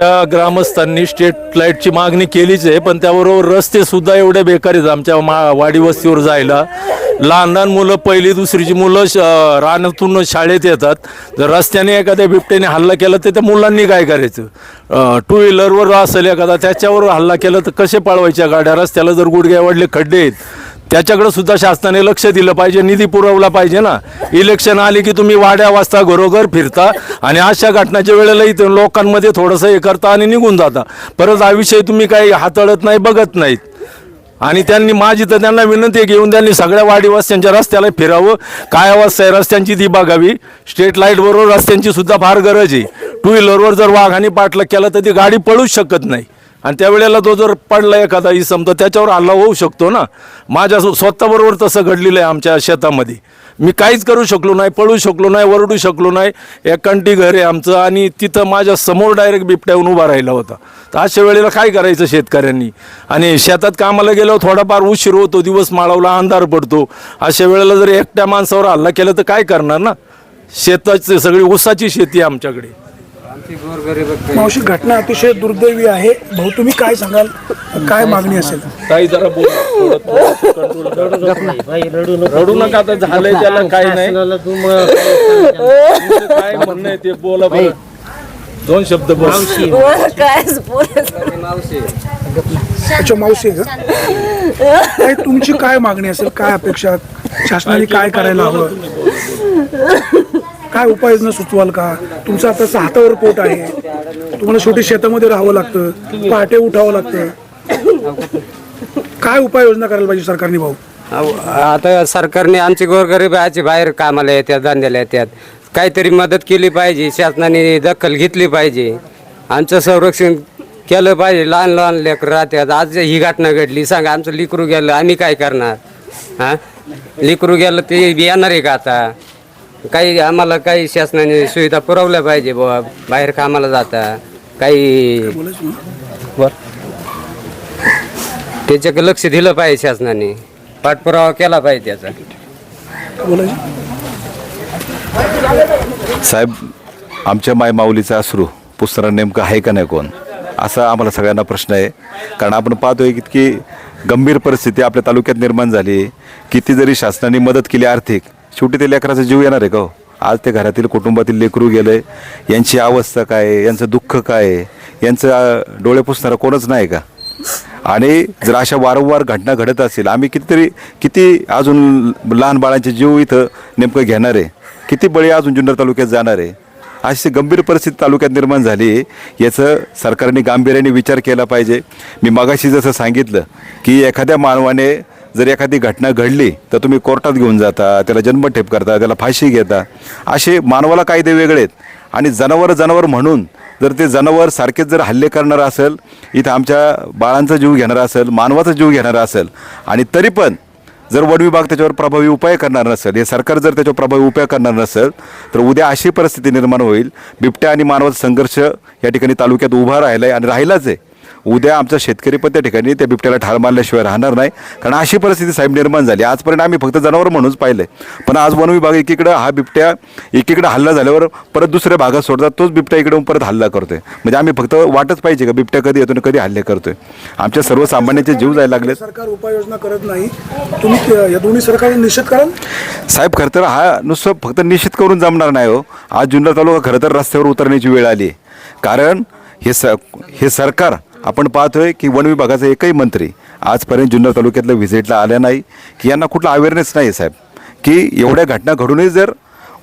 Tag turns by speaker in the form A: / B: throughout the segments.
A: त्या ग्रामस्थांनी स्ट्रीट लाईटची मागणी केलीच आहे पण त्याबरोबर रस्ते सुद्धा एवढे बेकार आहेत. आमच्या मा वाडी वस्तीवर जायला. लहान लहान मुलं पहिली दुसरीची मुलं श रानातून शाळेत येतात. जर रस्त्याने एखाद्या बिबट्याने हल्ला केला तर त्या मुलांनी काय करायचं? टू व्हीलरवर असेल एखादा त्याच्यावर हल्ला केला तर कसे पळवायच्या गाड्या? रस्त्याला जर गुडघ्या वाढले खड्डे आहेत. त्याच्याकडे सुद्धा शासनाने लक्ष दिलं पाहिजे निधी पुरवला पाहिजे ना. इलेक्शन आले की तुम्ही वाड्या वाजता घरोघर फिरता आणि अशा घटनाच्या वेळेला इथे लोकांमध्ये थोडंसं हे करता आणि निघून जाता. परत हा विषय तुम्ही काही हाताळत नाही बघत नाहीत. आणि त्यांनी माझी तर त्यांना विनंती आहे की येऊन त्यांनी सगळ्या वाडीवास्यांच्या रस्त्याला फिरावं. काय अवस्था आहे रस्त्यांची ती बघावी. स्ट्रीट लाइट बरोबर रस्त्यांची सुद्धा फार गरज आहे. टू व्हीलरवर जर वाघाने पाठलं केलं तर ती गाडी पळूच शकत नाही. आणि त्यावेळेला तो जर पडला एखादा इसम तर त्याच्यावर हल्ला होऊ शकतो ना. माझ्या स्वतःबरोबर तसं घडलेलं आहे आमच्या शेतामध्ये. मी काहीच करू शकलो नाही पळू शकलो नाही वरडू शकलो नाही. एक घर आहे आमचं आणि तिथं माझ्यासमोर डायरेक्ट बिबट्याहून उभा राहिला होता. तर अशा वेळेला काय करायचं शेतकऱ्यांनी? आणि शेतात कामाला गेल्यावर थोडाफार उशीर होतो दिवस माळवला अंधार पडतो. अशा वेळेला जर एकट्या माणसावर हल्ला केला तर काय करणार ना? शेताची सगळी ऊसाची शेती आमच्याकडे.
B: मावशी घटना अतिशय दुर्दैवी आहे. भाऊ तुम्ही काय सांगाल? काय मागणी असेल?
A: काही जरा बोल. थोडं- थोडं control करा. रडू नका आता झालंय त्याला काही नाही. तुमचं काय म्हणणं आहे ते बोला बरं. दोन शब्द बोल.
B: अच्छा मावशी आहे का? काय तुमची काय मागणी असेल? काय अपेक्षा? शासनाने काय करायला हवं? काय उपाययोजना सुचवाल का? तुमचं आता हातावर पोट आहे. तुम्हाला शेवटी शेतामध्ये राहावं लागतं. पहाटे उठावं लागतं. काय उपाययोजना करायला पाहिजे सरकारने भाऊ?
C: अहो, आता सरकारने आमचे गोरगरीब आजी बाहेर कामाला येतात धंद्याला येतात. काहीतरी मदत केली पाहिजे शासनाने दखल घेतली पाहिजे. आमचं संरक्षण केलं पाहिजे लहान लहान लेकरं राहतात. आज ही घटना घडली सांगा आमचं लिकरू गेलं आम्ही काय करणार? हां? लिकरू गेलं ते येणार आहे का आता? काही आम्हाला काही शासनाने सुविधा पुरवल्या पाहिजे बुवा. बाहेर कामाला जाता. काही बर. त्याच्याकडे लक्ष दिलं पाहिजे शासनाने. पाठपुरावा केला पाहिजे त्याचा.
D: साहेब आमच्या माय माऊलीचा अश्रू पुसणारा नेमकं आहे का नाही कोण? असा आम्हाला सगळ्यांना प्रश्न आहे. कारण आपण पाहतोय की इतकी गंभीर परिस्थिती आपल्या तालुक्यात निर्माण झाली. किती जरी शासनाने मदत केली आर्थिक शेवटी ते लेकराचा जीव येणार आहे का हो? आज ते घरातील कुटुंबातील लेकरू गेले यांची अवस्था काय आहे? यांचं दुःख काय आहे? यांचं डोळे पुसणारा कोणच नाही का? आणि जर अशा वारंवार घटना घडत असेल आम्ही कितीतरी किती अजून लहान बाळांचे जीव इथं नेमकं घेणार आहे? किती बळी अजून जुन्नर तालुक्यात जाणार आहे? अशी गंभीर परिस्थिती तालुक्यात निर्माण झाली याचं सरकारने गांभीर्याने विचार केला पाहिजे. मी मगाशी जसं सांगितलं की एखाद्या मानवाने जर एखादी घटना घडली तर तुम्ही कोर्टात घेऊन जाता त्याला जन्मठेप करता त्याला फाशी घेता. असे मानवाला कायदे वेगळे आहेत. आणि जनावर जनावर म्हणून जर ते जनावर सारखेच जर हल्ले करणारं असेल इथं आमच्या बाळांचा जीव घेणारा असेल मानवाचा जीव घेणारा असेल आणि तरी पण जर वन विभाग त्याच्यावर प्रभावी उपाय करणार नसेल हे सरकार जर त्याच्यावर प्रभावी उपाय करणार नसेल तर उद्या अशी परिस्थिती निर्माण होईल. बिबट्या आणि मानवाचा संघर्ष या ठिकाणी तालुक्यात उभा राहिला आहे आणि राहिलाच आहे. उद्या आमचा शेतकरी पण त्या ठिकाणी त्या बिबट्याला ठार मारल्याशिवाय राहणार नाही. कारण अशी परिस्थिती साहेब निर्माण झाली. आजपर्यंत आम्ही फक्त जनावर म्हणूनच पाहिलं. पण आज वन विभाग एकीकडं हा बिबट्या एकीकडे हल्ला झाल्यावर परत दुसऱ्या भागात सोडतात. तोच बिबट्या इकडे येऊन परत हल्ला करतोय. म्हणजे आम्ही फक्त वाटच पाहिजे का बिबट्या कधी येतो कधी हल्ले करतोय. आमच्या सर्वसामान्यांचे जीव जायला लागलेत.
B: सरकार उपाययोजना करत नाही. तुम्ही या दोन्ही सरकारने निषेध कराल?
D: साहेब खरं तर हा नुसतं फक्त निश्चित करून जमणार नाही हो. आज जुन्नर तालुका खरं तर रस्त्यावर उतरण्याची वेळ आली आहे. कारण हे स हे सरकार आपण पाहतोय की वन विभागाचा एकही मंत्री आजपर्यंत जुन्नर तालुक्यातल्या व्हिजिटला आल्या नाही की यांना कुठला अवेअरनेस नाही साहेब. की एवढ्या घटना घडूनही जर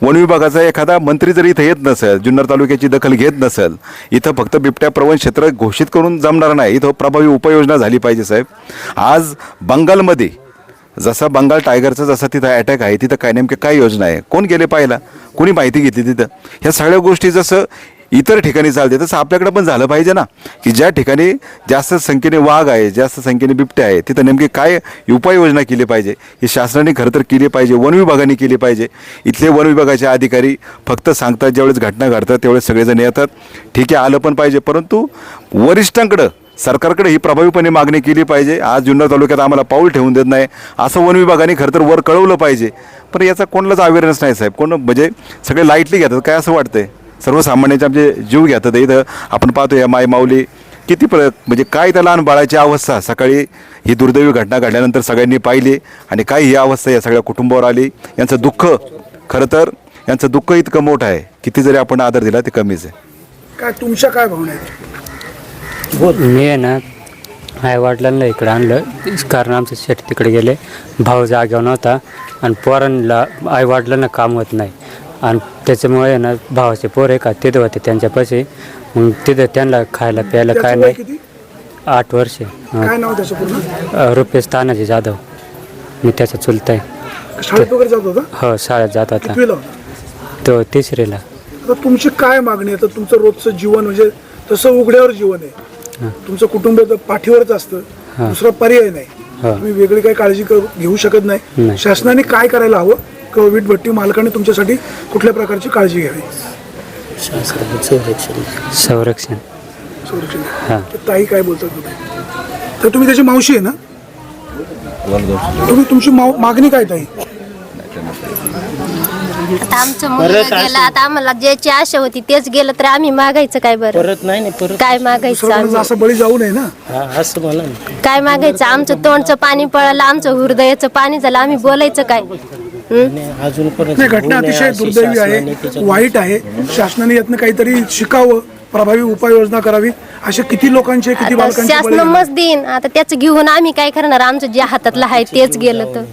D: वन विभागाचा एखादा मंत्री जर इथं येत नसेल जुन्नर तालुक्याची दखल घेत नसेल इथं फक्त बिबट्या प्रवण क्षेत्र घोषित करून जमणार नाही इथं प्रभावी उपाययोजना झाली पाहिजे साहेब. आज बंगालमध्ये जसा बंगाल टायगरचा जसा तिथं अटॅक आहे तिथं काय नेमकं काय योजना आहे कोण गेले पाहिला कोणी माहिती घेतली तिथं? ह्या सगळ्या गोष्टी जसं इतर ठिकाणी चालते तसं आपल्याकडे पण झालं पाहिजे ना की ज्या ठिकाणी जास्त संख्येने वाघ आहे जास्त संख्येने बिबटे आहे तिथं नेमकी काय उपाययोजना केली पाहिजे? ही शासनाने खरं तर केली पाहिजे वन विभागाने केली पाहिजे. इथले वन विभागाचे अधिकारी फक्त सांगतात ज्यावेळेस घटना घडतात त्यावेळेस सगळेजण येतात. ठीक आहे आलं पण पाहिजे परंतु वरिष्ठांकडं सरकारकडे ही प्रभावीपणे मागणी केली पाहिजे. आज जुन्नर तालुक्यात आम्हाला पाऊल ठेवून देत नाही. असं वन विभागाने खरं तर वर कळवलं पाहिजे. पण याचा कोणालाच अवेअरनेस नाही साहेब. कोण म्हणजे सगळे लाईटली घेतात. काय असं वाटतंय? सर्वसामान्यांचे आमचे जीव घेतात इथं आपण पाहतो या माय माऊली. किती प्र म्हणजे काय त्या लहान बाळाची अवस्था? सकाळी ही दुर्दैवी घटना घडल्यानंतर सगळ्यांनी पाहिली आणि काय ही अवस्था या सगळ्या कुटुंबावर आली? यांचं दुःख खरं तर यांचं दुःख इतकं मोठं आहे. किती जरी आपण आदर दिला ते कमीच आहे.
B: काय तुमच्या काय भावना आहेत?
E: मी आहे ना आई वडिलांना इकडे आणलं. कारण आमचं शेट तिकडे गेले. भाऊ जाग्यावर नव्हता. आणि पोरांना आई वडिलांना काम होत नाही. आणि त्याच्यामुळे आहे ना भावाचे पोर आहे का तिथं होते त्यांच्यापाशी मग तिथं त्यांना खायला प्यायला काय नाही. आठ वर्षे.
B: काय नाव त्याचं पूर्ण?
E: अ, रुपेश तानाजी जाधव. मी त्याचा चुलता आहे
B: शाळेत वगैरे जात होता?
E: हो शाळेत जात होता.
B: कितवीला? होता
E: तो तिसरीला.
B: आता तुमची काय मागणी आहे? तर तुमचं रोजचं जीवन म्हणजे तसं उघड्यावर जीवन आहे. तुमचं कुटुंब तर पाठीवरच असतं. दुसरा पर्याय नाही.
E: हा.
B: तुम्ही वेगळी काही काळजी करू- घेऊ शकत नाही.
E: नाही.
B: शासनाने काय करायला हवं? किंवा वीट भट्टी मालकाने तुमच्यासाठी कुठल्या प्रकारची काळजी घ्यावी?
E: संरक्षण.
B: संरक्षण.
E: हां.
B: तर ताई काय बोलतात तुम्ही तर तुम्ही त्याची मावशी आहे ना? तुम्ही तुमची माव- मागणी काय ताई?
F: आता आमचं मुलगा गेला आता आम्हाला ज्याची आशा होती तेच गेलं तर आम्ही मागायचं काय बरं?
G: परत नाही नाही परत
F: काय मागायचं
B: दुसऱ्याकडे
F: आम्ही?
B: असं बळी जाऊ नये ना?
G: हा असं म्हणा ना.
F: काय मागायचं? आमचं तोंडचं पाणी पळालं आमचं हृदयाचं पाणी झालं आम्ही बोलायचं काय? हं?
G: अजून
B: नाही घटना अतिशय
G: अशी
B: दुर्दैवी आहे वाईट आहे. शासनाने यातनं काहीतरी शिकावं प्रभावी उपाययोजना करावी असे किती लोकांचे किती बालकांचे
F: शासन? मस्त देईन. आता त्याचं घेऊन आम्ही काय करणार? आमचं जे हातातलं आहे तेच गेलं तर.